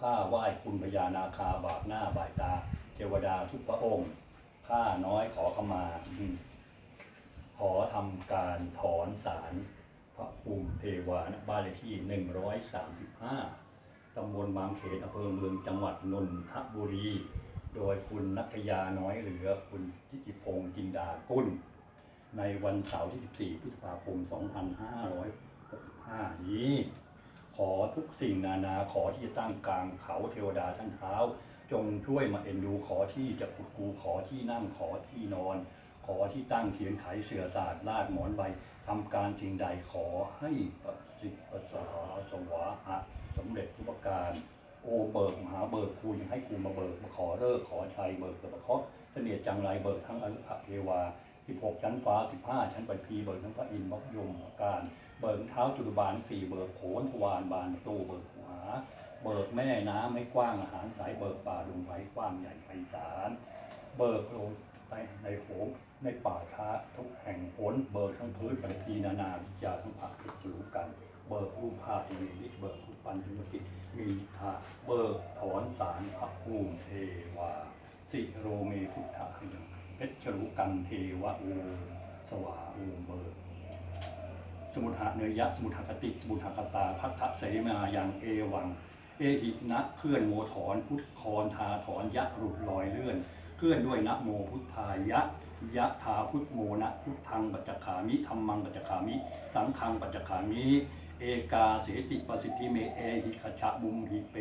ข้าไหว้คุณพญานาคาบาปหน้าบายตา เทวดาทุกพระองค์ ข้าน้อยขอขมา ขอทำการถอนสารพระภูมิเทวาณบ้านเลขที่ 135 ตำบลบางเขนอำเภอเมืองจังหวัดนนทบุรี โดยคุณนัทยาน้อยเหลือคุณทิติพงษ์จินดากุลในวันเสาร์ที่ 14 พฤษภาคม 2565 นี้ ขอทุกสิ่งนานาขอที่จะตั้งกลางเขาเทวดาท่านเท้า จงช่วยมาเอ็นดูขอที่จะขุดกูขอที่นั่งขอที่นอน ขอที่ตั้งเทียนไขเสือศาสตร์ลาดหมอนใบทำการสิ่งใดขอให้ประสิทธิ์ประสาสวาหะสำเร็จทุกประการโอเบิกมหาเบิกคุณให้กูมาเบิกมาขอเลิกขอชัยเบิกเกิดประเคราะเสนียดจังไรเบิกทั้งอนุภเทวา 16ชั้นฟ้า15ชั้นปฐพีเบิกทั้งพระอินทร์มกยมการเบิกเท้าจุลบาลสี่เบิกโขนทวารบานตูเบิกหัวเบิกแม่น้ำให้กว้างอาหารสายเบิกป่าดงไผ่กว้างใหญ่ไพศาลเบิกลงไปในโขงในป่าช้าทุกแห่งผลเบิกทั้งพื้นปฐพีนานาวิจาทั้งผักติดจูกันเบิกรูปภาพที่มีฤทธิ์เบิกรูปปันธุรกิจมีทาเบิกถอนสารพระภูมิเทวาสิโรเมพุทธะยัง เพชรุกันเทวะโอสวาโอเบิกสมุทหะเนยยะสมุทหคติ สมุทหคตาพัทธเสมาอยังเอวัง เอหินะเคลื่อนโมถอนพุทธคอนทาถอนยะหลุดลอยเลื่อน เคลื่อนด้วยนะโมพุทธายะยะทาพุทโมนะพุทธังปัจจขามิธรรมังปัจจขามิ สังฆังปัจจขามิ เอกาเสติปสิทธิเมเอหิขจะมุมหิเป